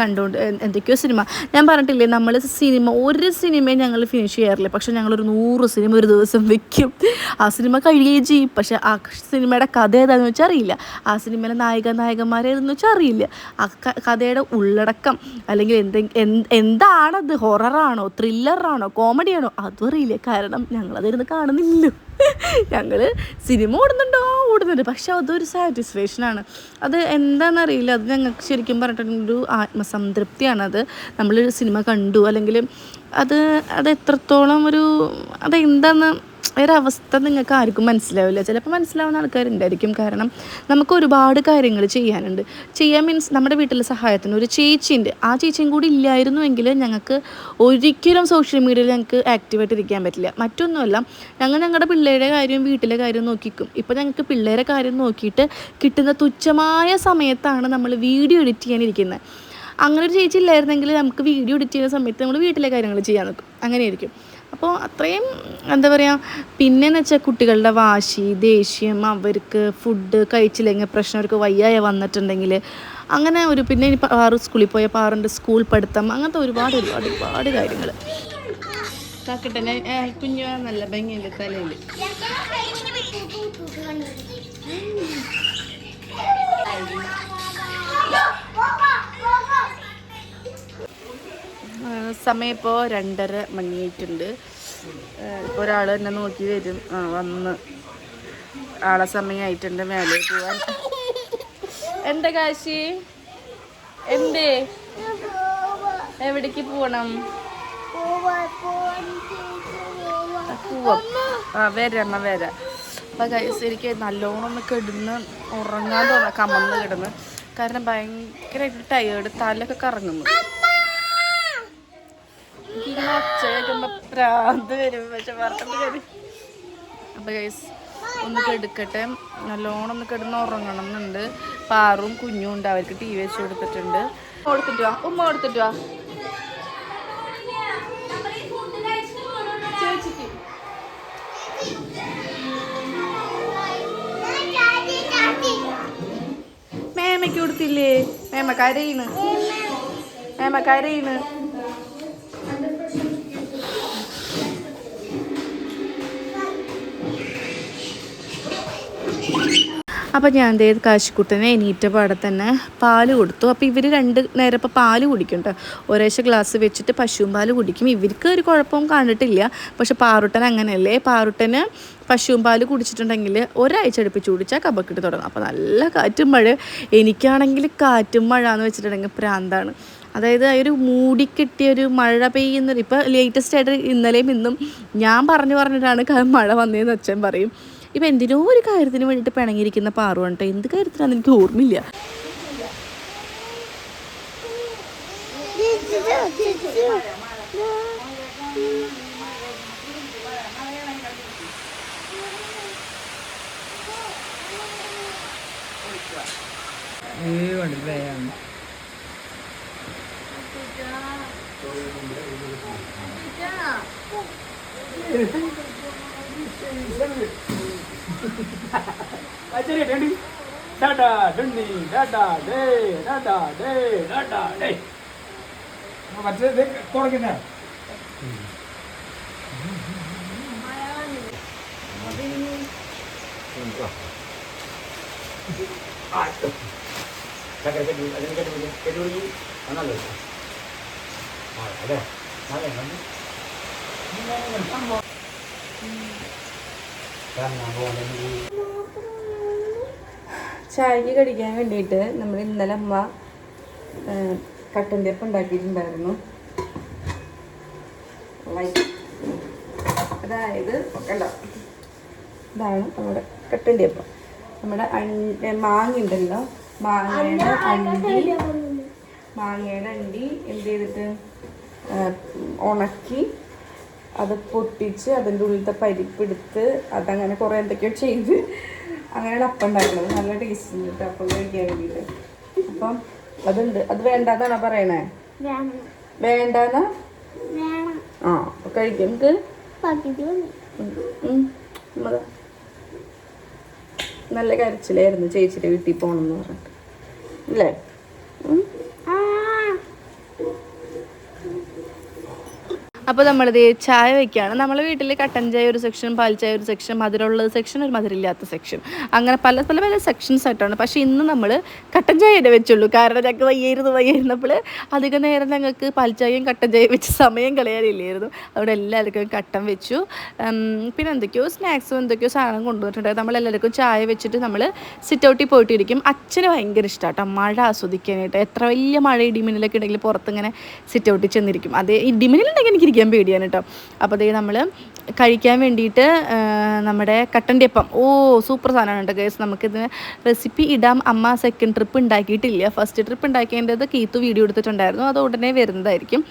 കണ്ടുകൊണ്ട് എന്തൊക്കെയോ സിനിമ ഞാൻ പറഞ്ഞിട്ടില്ലേ നമ്മൾ സിനിമ ഒരു സിനിമയും ഞങ്ങൾ ഫിനിഷ് ചെയ്യാറില്ല. പക്ഷേ ഞങ്ങളൊരു നൂറ് സിനിമ ഒരു ദിവസം വെക്കും. ആ സിനിമ കഴിയുകയും ചെയ്യും. പക്ഷേ ആ സിനിമയുടെ കഥ ഏതാണെന്ന് വെച്ചാൽ അറിയില്ല. ആ സിനിമയിലെ നായിക നായകന്മാരേതെന്ന് വെച്ചാൽ അറിയില്ല. ആ കഥയുടെ ഉള്ളടക്കം അല്ലെങ്കിൽ എന്തെ എന്ത് എന്താണത്? ഹൊററാണോ ത്രില്ലറാണോ കോമഡിയാണോ അതും അറിയില്ല. കാരണം ഞങ്ങളതിരുന്ന് കാണുന്നില്ല. ഞങ്ങൾ സിനിമ ഓടുന്നുണ്ടോ? ഓടുന്നുണ്ട്. പക്ഷെ അതൊരു സാറ്റിസ്ഫാക്ഷനാണ് അത് എന്താണെന്നറിയില്ല അത് ഞങ്ങൾക്ക് ശരിക്കും പറഞ്ഞിട്ടുണ്ടെങ്കിൽ ഒരു ആത്മസംതൃപ്തിയാണ് അത് നമ്മളൊരു സിനിമ കണ്ടു. അല്ലെങ്കിൽ അത് അത് എത്രത്തോളം ഒരു അതെന്താന്ന് ഒരവസ്ഥ നിങ്ങൾക്ക് ആർക്കും മനസ്സിലാവില്ല. ചിലപ്പോൾ മനസ്സിലാവുന്ന ആൾക്കാരുണ്ടായിരിക്കും. കാരണം നമുക്ക് ഒരുപാട് കാര്യങ്ങൾ ചെയ്യാനുണ്ട്. ചെയ്യാൻ മീൻസ് നമ്മുടെ വീട്ടിലെ സഹായത്തിന് ഒരു ചേച്ചിയുണ്ട്. ആ ചേച്ചിയും കൂടി ഇല്ലായിരുന്നുവെങ്കിൽ ഞങ്ങൾക്ക് ഒരിക്കലും സോഷ്യൽ മീഡിയയിൽ ഞങ്ങൾക്ക് ആക്റ്റീവായിട്ട് ഇരിക്കാൻ പറ്റില്ല. മറ്റൊന്നുമല്ല ഞങ്ങൾ ഞങ്ങളുടെ പിള്ളേരുടെ കാര്യവും വീട്ടിലെ കാര്യവും നോക്കിക്കും. ഇപ്പോൾ ഞങ്ങൾക്ക് പിള്ളേരെ കാര്യം നോക്കിയിട്ട് കിട്ടുന്ന തുച്ഛമായ സമയത്താണ് നമ്മൾ വീഡിയോ എഡിറ്റ് ചെയ്യാനിരിക്കുന്നത് അങ്ങനെ ഒരു ചേച്ചി ഇല്ലായിരുന്നെങ്കിൽ നമുക്ക് വീഡിയോ എഡിറ്റ് ചെയ്യുന്ന സമയത്ത് നമ്മൾ വീട്ടിലെ കാര്യങ്ങൾ ചെയ്യാൻ നോക്കും. അങ്ങനെയായിരിക്കും. അപ്പോൾ അത്രയും എന്താ പറയുക പിന്നെയെന്ന് വെച്ചാൽ കുട്ടികളുടെ വാശി ദേഷ്യം അവർക്ക് ഫുഡ് കഴിച്ചില്ലെങ്കിൽ പ്രശ്നം അവർക്ക് വയ്യായ വന്നിട്ടുണ്ടെങ്കിൽ അങ്ങനെ ഒരു പിന്നെ ഇനി പാറ് സ്കൂളിൽ പോയ പാറിന്റെ സ്കൂൾ പഠിത്തം അങ്ങനത്തെ ഒരുപാട് ഒരുപാട് ഒരുപാട് കാര്യങ്ങൾ കാക്കട്ടെ കുഞ്ഞു നല്ല ഭംഗിയില്ല തലയിൽ സമയം ഇപ്പോൾ രണ്ടര മണിയായിട്ടുണ്ട്. ഇപ്പോൾ ഒരാൾ എന്നെ നോക്കി വരും. വന്ന് ആളെ സമയമായിട്ടുണ്ട് മേലെ പോവാൻ. എന്താ കാശി? എന്തേ? എവിടേക്ക് പോകണം ആ വരാം വരാം. അപ്പം ഗൈസ് എനിക്ക് നല്ലോണം ഒന്ന് കിടന്ന് ഉറങ്ങാൻ തോന്നാം കമന്ന് കിടന്ന്. കാരണം ഭയങ്കരമായിട്ട് ടയേർഡ് തലൊക്കെ കറങ്ങുന്നു. ഒന്ന് കെടുക്കട്ടെ. നല്ലോണം ഒന്ന് കിടന്ന് ഉറങ്ങണം എന്നുണ്ട്. പാറും കുഞ്ഞും ഉണ്ട്. അവർക്ക് ടി വി വെച്ച് കൊടുത്തിട്ടുണ്ട്. കൊടുത്തിട്ട് വാ. ഉമ്മ കൊടുത്തിട്ട് വാ. ചേച്ചിക്ക്. മേമയ്ക്ക് കൊടുത്തില്ലേ? മേമ കരയിണ്. മേമ കരയിണ്. അപ്പോൾ ഞാൻ ദേ കാശിക്കുട്ടനെ എണീറ്റ പാടെ തന്നെ പാൽ കൊടുത്തു. അപ്പോൾ ഇവർ രണ്ട് നേരം ഇപ്പോൾ പാൽ കുടിക്കും ഒരേശ ഗ്ലാസ് വെച്ചിട്ട് പശുവും പാൽ കുടിക്കും. ഇവർക്ക് ഒരു കുഴപ്പവും കണ്ടിട്ടില്ല. പക്ഷെ പാറുട്ടൻ അങ്ങനെയല്ലേ? പാറുട്ടന് പശുവും പാൽ കുടിച്ചിട്ടുണ്ടെങ്കിൽ ഒരാഴ്ച അടുപ്പിച്ച് കുടിച്ചാൽ കബക്കിട്ട് തുടങ്ങും. അപ്പോൾ നല്ല കാറ്റും മഴ. എനിക്കാണെങ്കിൽ കാറ്റും മഴ എന്ന് വെച്ചിട്ടുണ്ടെങ്കിൽ പ്രാന്താണ്. അതായത് ആ ഒരു മൂടിക്കെട്ടിയ ഒരു മഴ പെയ്യുന്നൊരു ഇപ്പോൾ ലേറ്റസ്റ്റ് ആയിട്ട് ഇന്നലെയും ഇന്നും ഞാൻ പറഞ്ഞു പറഞ്ഞിട്ടാണ് മഴ വന്നതെന്ന് അച്ഛൻ പറയും. ഇപ്പം എന്തിനോ ഒരു കാര്യത്തിന് വേണ്ടിയിട്ട് പിണങ്ങിയിരിക്കുന്ന പാറുവാണ് കേട്ടോ. എന്ത് കാര്യത്തിനാണ് എനിക്ക് ഓർമ്മയില്ല.
ఆచార్య డండి డాడా డండి డాడా డే డాడా డే డాడా డే మధ్య కూర కింద దగ్గర పెట్టి అదే పెట్టి పెట్టుడి అన్నది అదే అదే Kan nggak boleh
ചായക്ക് കടിക്കാൻ വേണ്ടിയിട്ട് നമ്മൾ ഇന്നലെ അമ്മ കട്ടന്റെ ഒപ്പം ഉണ്ടാക്കിയിട്ടുണ്ടായിരുന്നു. അതായത് കണ്ടോ? ഇതാണ് നമ്മുടെ കട്ടന്റെ ഒപ്പം നമ്മുടെ അണ്ടി മാങ്ങ ഉണ്ടല്ലോ. മാങ്ങയുടെ അണ്ടി. മാങ്ങയുടെ അണ്ടി എന്ത് ചെയ്തിട്ട് ഉണക്കി അത് പൊട്ടിച്ച് അതിന്റെ ഉള്ളിലത്തെ പരിപ്പെടുത്ത് അതങ്ങനെ കുറേ എന്തൊക്കെയോ ചെയ്ത് അങ്ങനെയാണ് അപ്പം ഉണ്ടാക്കുന്നത്. നല്ല ടേസ്റ്റ് ഉണ്ട് കേട്ടോ. അപ്പം കഴിക്കാൻ വേണ്ടിയിട്ട്. അപ്പം അതുണ്ട്. അത് വേണ്ടാന്നാണോ പറയണേ? വേണ്ടാന്നാ? ആ കഴിക്കും. നല്ല കരച്ചിലായിരുന്നു ചേച്ചിയുടെ വീട്ടിൽ പോകണം എന്ന് പറഞ്ഞിട്ട് അല്ലേ അപ്പോൾ നമ്മളിത് ചായ വയ്ക്കുകയാണ് നമ്മളെ വീട്ടിൽ കട്ടൻ ചായ ഒരു സെക്ഷൻ പാൽ ചായ ഒരു സെക്ഷൻ മധുരമുള്ള സെക്ഷൻ ഒരു മധുരമില്ലാത്ത സെക്ഷൻ അങ്ങനെ പല പല പല സെക്ഷൻസ് ആയിട്ടാണ്. പക്ഷേ ഇന്ന് നമ്മൾ കട്ടൻ ചായയുടെ വെച്ചുള്ളൂ. കാരണം ഞങ്ങൾക്ക് വയ്യായിരുന്നു വയ്യായിരുന്നപ്പോൾ അധിക നേരം ഞങ്ങൾക്ക് പാൽ ചായയും കട്ടൻ ചായയും വെച്ച് സമയം കളയാനില്ലായിരുന്നു. അവിടെ എല്ലാവർക്കും കട്ടൻ വെച്ചു. പിന്നെ എന്തൊക്കെയോ സ്നാക്സും എന്തൊക്കെയോ സാധനം കൊണ്ടുവന്നിട്ടുണ്ടായിരുന്നു നമ്മളെല്ലാവർക്കും ചായ വെച്ചിട്ട് നമ്മൾ സിറ്റ് ഔട്ടിൽ പോയിട്ടിരിക്കും. അച്ഛന് ഭയങ്കര ഇഷ്ടമാട്ടോ മഴ ആസ്വദിക്കാനായിട്ട്. എത്ര വലിയ മഴ ഇടിമിന്നലൊക്കെ ഉണ്ടെങ്കിൽ പുറത്തിങ്ങനെ സിറ്റ് ഔട്ടിൽ ചെന്നിരിക്കും. അതേ ഇടിമിന്നലുണ്ടെങ്കിൽ എനിക്ക് ഇരിക്കാൻ പേടിയാണ് കേട്ടോ. അപ്പോൾ അതേ നമ്മൾ കഴിക്കാൻ വേണ്ടിയിട്ട് നമ്മുടെ കട്ടന്റെ അപ്പം ഓ സൂപ്പർ സാധനമാണ് കേട്ടോ ഗേസ് നമുക്കിതിന് റെസിപ്പി ഇടാം. അമ്മ സെക്കൻഡ് ട്രിപ്പ് ഉണ്ടാക്കിയിട്ടില്ല. ഫസ്റ്റ് ട്രിപ്പ് ഉണ്ടാക്കിയതിന്റെത് കീത്തു വീഡിയോ എടുത്തിട്ടുണ്ടായിരുന്നു. അത് ഉടനെ വരുന്നതായിരിക്കും.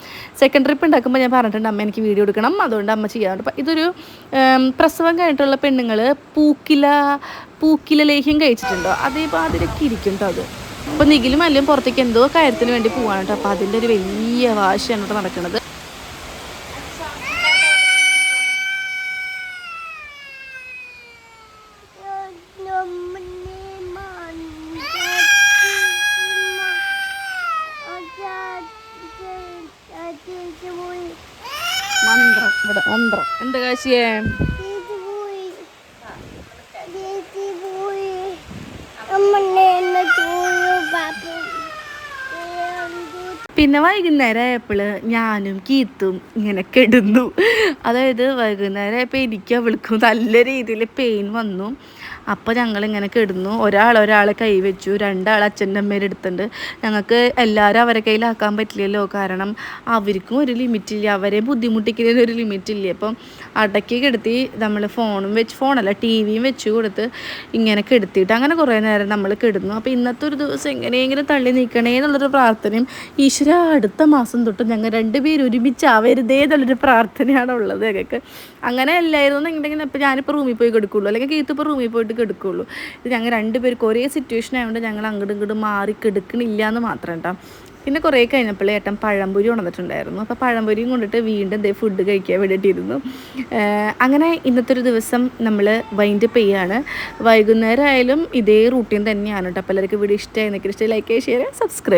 സെക്കൻഡ് ട്രിപ്പ് ഉണ്ടാക്കുമ്പോൾ ഞാൻ പറഞ്ഞിട്ടുണ്ട് അമ്മ എനിക്ക് വീഡിയോ എടുക്കണം. അതുകൊണ്ട് അമ്മ ചെയ്യാറുണ്ട്. അപ്പം ഇതൊരു പ്രസവം കഴിഞ്ഞിട്ടുള്ള പെണ്ണുങ്ങൾ പൂക്കില പൂക്കില ലേഹ്യം കഴിച്ചിട്ടുണ്ടോ? അതേപോലെ അതിലൊക്കെ ഇരിക്കും കേട്ടോ അത്. അപ്പോൾ നിഖിലും അല്ലും പുറത്തേക്ക് എന്തോ കാര്യത്തിന് വേണ്ടി പോവാണ് കേട്ടോ അപ്പോൾ അതിന്റെ ഒരു വലിയ വാശിയാണ് ഇവിടെ നടക്കുന്നത്. എന്താ കാശിയേ പിന്നെ വൈകുന്നേരം ആയപ്പോൾ ഞാനും കീത്തും ഇങ്ങനെ കെടുന്നു. അതായത് വൈകുന്നേരം ആയപ്പോൾ എനിക്ക് അവൾക്കും നല്ല രീതിയിൽ പെയിൻ വന്നു. അപ്പോൾ ഞങ്ങൾ ഇങ്ങനെ കിടന്നു. ഒരാൾ ഒരാളെ കൈ വെച്ചു. രണ്ടാൾ അച്ഛന്റെ അമ്മേരെ എടുത്തുണ്ട് ഞങ്ങൾക്ക് എല്ലാവരും അവരെ കയ്യിലാക്കാൻ പറ്റില്ലല്ലോ. കാരണം അവർക്കും ഒരു ലിമിറ്റില്ല അവരെ ബുദ്ധിമുട്ടിക്കുന്നതിന് ഒരു ലിമിറ്റില്ല അപ്പം അടക്കി കിടത്തി നമ്മൾ ഫോണും വെച്ച് ഫോണല്ല ടി വിയും വെച്ച് കൊടുത്ത് ഇങ്ങനെ കിടത്തിയിട്ട് അങ്ങനെ കുറേ നേരം നമ്മൾ കിടന്നു. അപ്പോൾ ഇന്നത്തെ ഒരു ദിവസം എങ്ങനെയെങ്കിലും തള്ളി നീക്കണേ എന്നുള്ളൊരു പ്രാർത്ഥനയും ഈശ്വര അടുത്ത മാസം തൊട്ട് ഞങ്ങൾ രണ്ടുപേരും ഒരുമിച്ചാവരുതേ എന്നുള്ളൊരു പ്രാർത്ഥനയാണ് ഉള്ളത് ഞങ്ങൾക്ക്. അങ്ങനെ അല്ലായിരുന്നു എന്നുണ്ടെങ്കിൽ ഇപ്പോൾ ഞാനിപ്പോൾ റൂമിൽ പോയി കെടുക്കുള്ളൂ. അല്ലെങ്കിൽ കീത്ത് ഇപ്പോൾ റൂമിൽ പോയിട്ട് കെടുക്കുള്ളൂ. ഇത് ഞങ്ങൾ രണ്ടുപേർക്ക് ഒരേ സിറ്റുവേഷൻ ആയതുകൊണ്ട് ഞങ്ങൾ അങ്ങോട്ടും ഇങ്ങോട്ടും മാറി കെടുക്കണില്ല എന്ന് മാത്രം കേട്ടോ. പിന്നെ കുറേ കഴിഞ്ഞപ്പോൾ ഏട്ടൻ പഴംപൊരി ഉണർന്നിട്ടുണ്ടായിരുന്നു അപ്പോൾ പഴംപൊരിയും കൊണ്ടിട്ട് വീണ്ടും ഇതേ ഫുഡ് കഴിക്കാൻ വേണ്ടിയിട്ടിരുന്നു. അങ്ങനെ ഇന്നത്തെ ഒരു ദിവസം നമ്മൾ വൈൻഡ് അപ്പ് ചെയ്യാണ്. വൈകുന്നേരം ആയാലും ഇതേ റൂട്ടീൻ തന്നെയാണ് കേട്ടോ. അപ്പോൾ എല്ലാവർക്കും വീഡിയോ ഇഷ്ടമായി നിൽക്കുന്ന ഇഷ്ടമായി ലൈക്ക് ചെയ്യുക ഷെയർ സബ്സ്ക്രൈബ്